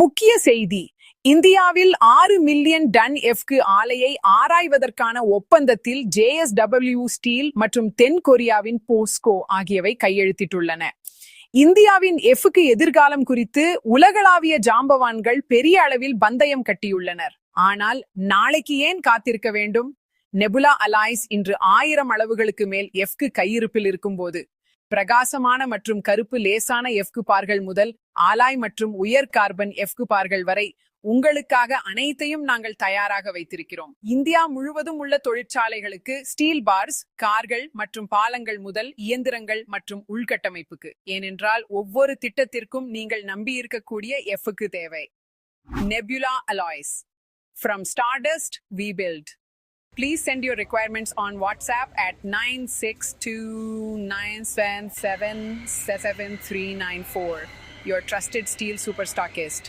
முக்கிய செய்தி. இந்தியாவில் ஆறு மில்லியன் டன் எஃப்கு ஆலையை ஆராய்வதற்கான ஒப்பந்தத்தில் ஜேஎஸ்டபிள்யூ ஸ்டீல் மற்றும் தென் கொரியாவின் போஸ்கோ ஆகியவை கையெழுத்திட்டுள்ளன. இந்தியாவின் எஃப்க்கு எதிர்காலம் குறித்து உலகளாவிய ஜாம்பவான்கள் பெரிய அளவில் பந்தயம் கட்டியுள்ளனர். ஆனால் நாளைக்கு ஏன் காத்திருக்க வேண்டும்? நெபுலா அலாய்ஸ் இன்று ஆயிரம் அளவுகளுக்கு மேல் எஃப்க்கு கையிருப்பில் இருக்கும்போது பிரகாசமான மற்றும் கருப்பு லேசான எஃப்கு பார்கள் முதல் ஆலாய் மற்றும் உயர் கார்பன் எஃப்கு பார்கள் வரை உங்களுக்காக அனைத்தையும் நாங்கள் தயாராக வைத்திருக்கிறோம். இந்தியா முழுவதும் உள்ள தொழிற்சாலைகளுக்கு ஸ்டீல் பார்ஸ் கார்கள் மற்றும் பாலங்கள் முதல் இயந்திரங்கள் மற்றும் உள்கட்டமைப்புக்கு. ஏனென்றால் ஒவ்வொரு திட்டத்திற்கும் நீங்கள் நம்பியிருக்கக்கூடிய எஃப்க்கு தேவை. Nebula alloys from stardust we build Please send your requirements on WhatsApp at 96297777394. Your trusted steel superstockist.